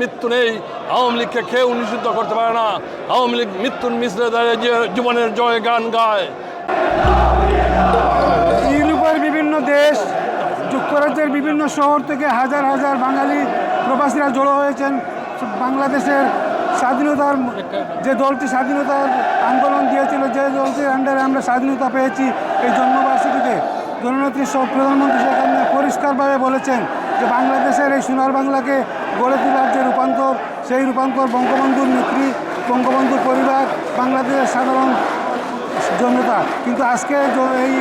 মৃত্যু নেই। আওয়ামী লীগকে কেউ নিষিদ্ধ করতে পারে না। আওয়ামী লীগ মৃত্যুর মিশ্রে দাঁড়িয়ে যে জীবনের জয় গান গায়। ইউরোপের বিভিন্ন দেশ, যুক্তরাজ্যের বিভিন্ন শহর থেকে হাজার হাজার বাঙালি প্রবাসীরা জড়ো হয়েছেন। বাংলাদেশের স্বাধীনতার যে দলটি স্বাধীনতার আন্দোলন দিয়েছিল, যে দলটির আন্ডারে আমরা স্বাধীনতা পেয়েছি এই জন্মবার্ষিকীতে। জননেত্রী প্রধানমন্ত্রী সেখানে পরিষ্কারভাবে বলেছেন যে বাংলাদেশের এই সোনার বাংলাকে গড়ে তোলার যে রূপান্তর, সেই রূপান্তর বঙ্গবন্ধুর নেত্রী, বঙ্গবন্ধুর পরিবার, বাংলাদেশের সাধারণ জনতা। কিন্তু আজকে এই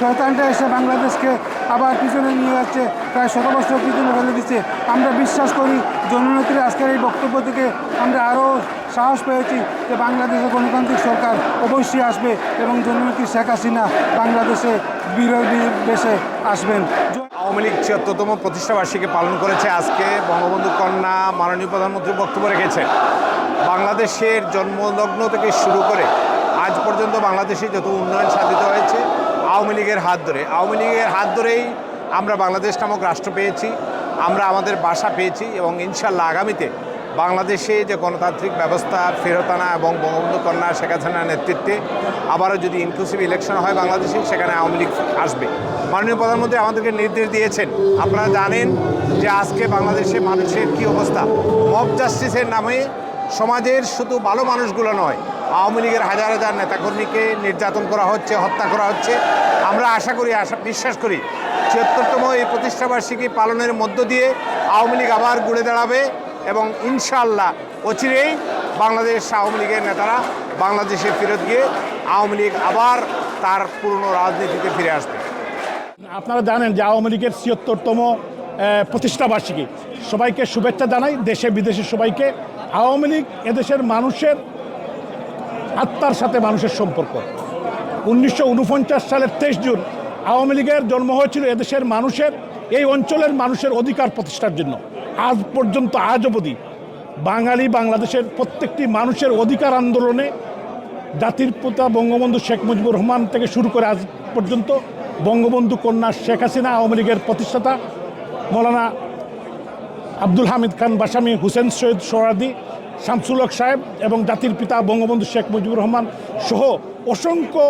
শয়তানটা এসে বাংলাদেশকে আবার পিছনে নিয়ে যাচ্ছে, প্রায় শত বছর পিছনে ফেলে দিচ্ছে। আমরা বিশ্বাস করি, জননেত্রীর আজকের এই বক্তব্য থেকে আমরা আরও সাহস পেয়েছি যে বাংলাদেশে গণতান্ত্রিক সরকার অবশ্যই আসবে এবং জননেত্রী শেখ হাসিনা বাংলাদেশে বিরোধী দেশে আসবেন। আওয়ামী লীগ ছিয়াত্তরতম প্রতিষ্ঠাবার্ষিকী পালন করেছে আজকে বঙ্গবন্ধু কন্যা মাননীয় প্রধানমন্ত্রী বক্তব্য রেখেছেন। বাংলাদেশের জন্মলগ্ন থেকে শুরু করে আজ পর্যন্ত বাংলাদেশে যত উন্নয়ন সাধিত হয়েছে, আওয়ামী লীগের হাত ধরে। আওয়ামী লীগের হাত ধরেই আমরা বাংলাদেশ নামক রাষ্ট্র পেয়েছি, আমরা আমাদের বাসা পেয়েছি এবং ইনশাল্লাহ আগামীতে বাংলাদেশে যে গণতান্ত্রিক ব্যবস্থা, ফেরত আনা এবং বঙ্গবন্ধু কন্যা শেখ হাসিনার নেতৃত্বে আবারও যদি ইনক্লুসিভ ইলেকশন হয় বাংলাদেশে, সেখানে আওয়ামী লীগ আসবে। মাননীয় প্রধানমন্ত্রী আমাদেরকে নির্দেশ দিয়েছেন। আপনারা জানেন যে আজকে বাংলাদেশে মানুষের কি অবস্থা? মব জাস্টিসের নামে সমাজের শুধু ভালো মানুষগুলো নয়, আওয়ামী লীগের হাজার হাজার নেতাকর্মীকে নির্যাতন করা হচ্ছে, হত্যা করা হচ্ছে। আমরা আশা করি, আশা, বিশ্বাস করি ছিয়াত্তরতম এই প্রতিষ্ঠাবার্ষিকী পালনের মধ্য দিয়ে আওয়ামী লীগ আবার ঘুরে দাঁড়াবে এবং ইনশাআল্লাহ অচিরেই বাংলাদেশ আওয়ামী লীগের নেতারা বাংলাদেশে ফেরত গিয়ে আওয়ামী লীগ আবার তার পুরনো রাজনীতিতে ফিরে আসবে। আপনারা জানেন যে আওয়ামী লীগের ছিয়ত্তরতম প্রতিষ্ঠা বার্ষিকী সবাইকে শুভেচ্ছা জানাই, দেশে বিদেশে সবাইকে। আওয়ামী লীগ এদেশের মানুষের আত্মার সাথে মানুষের সম্পর্ক। উনিশশো উনপঞ্চাশ সালের তেইশ জুন আওয়ামী লীগের জন্ম হয়েছিল এদেশের মানুষের, এই অঞ্চলের মানুষের অধিকার প্রতিষ্ঠার জন্য। আজ পর্যন্ত, আজ অবধি বাঙালি বাংলাদেশের প্রত্যেকটি মানুষের অধিকার আন্দোলনে জাতির পিতা বঙ্গবন্ধু শেখ মুজিবুর রহমান থেকে শুরু করে আজ পর্যন্ত বঙ্গবন্ধু কন্যা শেখ হাসিনা, আওয়ামী লীগের প্রতিষ্ঠাতা মৌলানা আব্দুল হামিদ খান বাসামি, হুসেন সৈয়দ সোহরাদি শামসুল হক সাহেব এবং জাতির পিতা বঙ্গবন্ধু শেখ মুজিবুর রহমান সহ অসংখ্য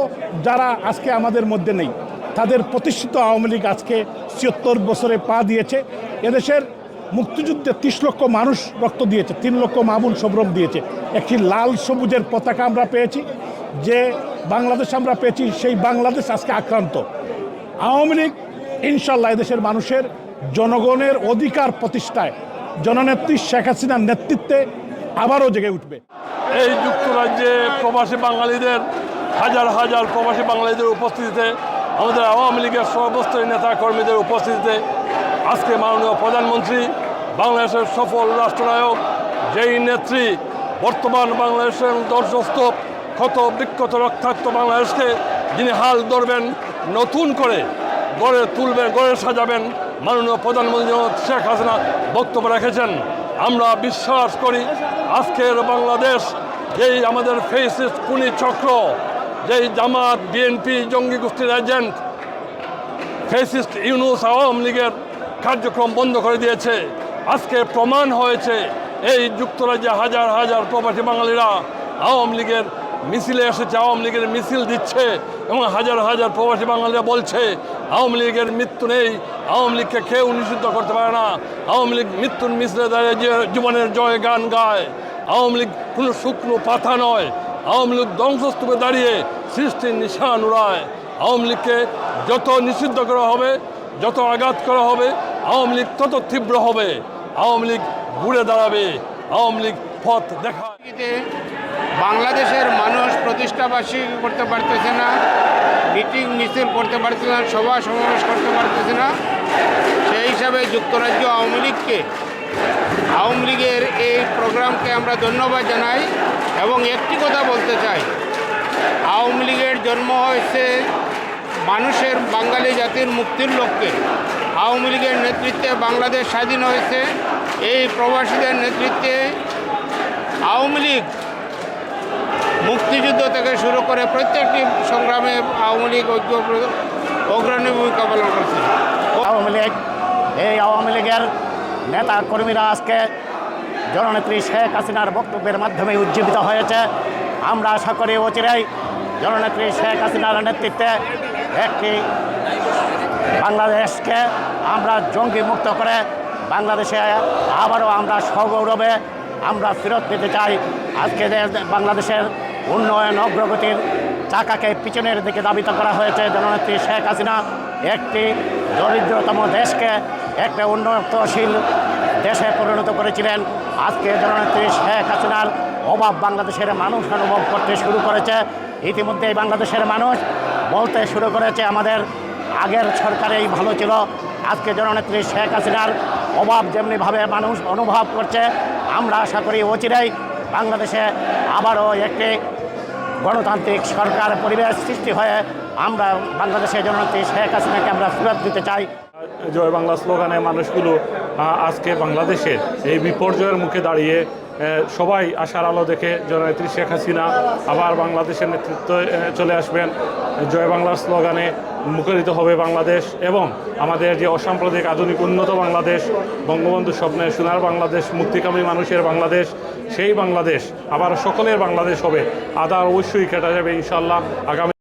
যারা আজকে আমাদের মধ্যে নেই। তাদের প্রতিষ্ঠিত আওয়ামী লীগ আজকে ছিয়ত্তর বছরে পা দিয়েছে। এদেশের মুক্তিযুদ্ধে ত্রিশ লক্ষ মানুষ রক্ত দিয়েছে, তিন লক্ষ মামুন সবরম দিয়েছে। একটি লাল সবুজের পতাকা আমরা পেয়েছি, যে বাংলাদেশ আমরা পেয়েছি, সেই বাংলাদেশ আজকে আক্রান্ত। আওয়ামী লীগ ইনশাল্লাহ এদেশের মানুষের জনগণের অধিকার প্রতিষ্ঠায় জননেত্রী শেখ হাসিনার নেতৃত্বে আবারও জেগে উঠবে। এই যুক্তরাজ্যে প্রবাসী বাঙালিদের, হাজার হাজার প্রবাসী বাঙালিদের উপস্থিতিতে, আমাদের আওয়ামী লীগের সর্বস্তরীয় নেতা কর্মীদের উপস্থিতিতে আজকে মাননীয় প্রধানমন্ত্রী, বাংলাদেশের সফল রাষ্ট্রনায়ক, যেই নেত্রী বর্তমান বাংলাদেশের দর্শস্তূপ ক্ষত বিক্ষত রক্তাক্ত বাংলাদেশকে যিনি হাল ধরবেন নতুন করে গড়ে তুলবেন, গড়ে সাজাবেন মাননীয় প্রধানমন্ত্রী শেখ হাসিনা বক্তব্য রেখেছেন। আমরা বিশ্বাস করি আজকের বাংলাদেশ, যেই আমাদের ফেসিস্ট কুনি চক্র, যেই জামাত বিএনপি জঙ্গি গোষ্ঠীর এজেন্ট ফেসিস্ট ইউনুস আওয়ামী লীগের কার্যক্রম বন্ধ করে দিয়েছে। আজকে প্রমাণ হয়েছে, এই যুক্তরাজ্যে হাজার হাজার প্রবাসী বাঙালিরা আওয়ামী লীগের মিছিলে এসেছে আওয়ামী লীগের মিছিল দিচ্ছে এবং হাজার হাজার প্রবাসী বাঙালিরা বলছে, আওয়ামী লীগের মৃত্যু নেই, আওয়ামী লীগকে কেউ নিষিদ্ধ করতে পারে না। আওয়ামী লীগ মৃত্যুর মিছিলে দাঁড়িয়ে জীবনের জয় গান গায়, আওয়ামী লীগ কোনো শুকনো পাতা নয়। আওয়ামী লীগ ধ্বংসস্তূপে দাঁড়িয়ে সৃষ্টির নিশান উড়ায়। আওয়ামী লীগকে যত নিষিদ্ধ করা হবে, যত আঘাত করা হবে, আওয়ামী লীগ তত তীব্র হবে। আওয়ামী লীগ ঘুরে দাঁড়াবে। আওয়ামী লীগ পথ পরিস্থিতিতে বাংলাদেশের মানুষ প্রতিষ্ঠাবাসী করতে পারতেছে না, মিটিং, মিছিল করতে পারতেছে না, সভা, সমাবেশ করতে পারতেছে না। সেই হিসাবে যুক্তরাজ্য আওয়ামী লীগকে, আওয়ামী লীগের এই প্রোগ্রামকে আমরা ধন্যবাদ জানাই এবং একটি কথা বলতে চাই। আওয়ামী লীগের জন্ম হয়েছে মানুষের বাঙালি জাতির মুক্তির লক্ষ্যে। আওয়ামী লীগের নেতৃত্বে বাংলাদেশ স্বাধীন হয়েছে, এই প্রবাসীদের নেতৃত্বে আওয়ামী লীগ মুক্তিযুদ্ধ থেকে শুরু করে প্রত্যেকটি সংগ্রামে আওয়ামী লীগ অগ্রণী ভূমিকা পালন করছে। আওয়ামী লীগ, এই আওয়ামী লীগের নেতা কর্মীরা আজকে জননেত্রী শেখ হাসিনার বক্তব্যের মাধ্যমে উজ্জীবিত হয়েছে। আমরা আশা করি অচিরাই জননেত্রী শেখ হাসিনার নেতৃত্বে একটি বাংলাদেশকে আমরা জঙ্গি মুক্ত করে বাংলাদেশে আবারও আমরা সগৌরবে আমরা ফেরত পেতে চাই। আজকে বাংলাদেশের উন্নয়ন অগ্রগতির চাকাকে পিছনের দিকে দাবিত করা হয়েছে জননেত্রী শেখ হাসিনা। একটি দরিদ্রতম দেশকে একটা উন্নতশীল দেশে পরিণত করেছিলেন। আজকে জননেত্রী শেখ হাসিনার অভাব বাংলাদেশের মানুষ অনুভব করতে শুরু করেছে। ইতিমধ্যেই বাংলাদেশের মানুষ বলতে শুরু করেছে, আমাদের আগের সরকারেই ভালো ছিল। আজকে জননেত্রী শেখ হাসিনার অভাব যেমনিভাবে মানুষ অনুভব করছে, আমরা আশা করি অচিরাই বাংলাদেশে আবারও একটি গণতান্ত্রিক সরকার পরিবেশ সৃষ্টি হয়ে আমরা বাংলাদেশের জননেত্রী শেখ হাসিনাকে আমরা ফেরত দিতে চাই। জয় বাংলা স্লোগানে মানুষগুলো আজকে বাংলাদেশের এই বিপর্যয়ের মুখে দাঁড়িয়ে সবাই আশার আলো দেখে জননেত্রী শেখ হাসিনা আবার বাংলাদেশের নেতৃত্বে চলে আসবেন। জয় বাংলার স্লোগানে মুখরিত হবে বাংলাদেশ এবং আমাদের যে অসাম্প্রদায়িক, আধুনিক, উন্নত বাংলাদেশ, বঙ্গবন্ধু স্বপ্নের সোনার বাংলাদেশ, মুক্তিকামী মানুষের বাংলাদেশ, সেই বাংলাদেশ আবার সকলের বাংলাদেশ হবে। আদার অবশ্যই কেটে যাবে ইনশাল্লাহ আগামী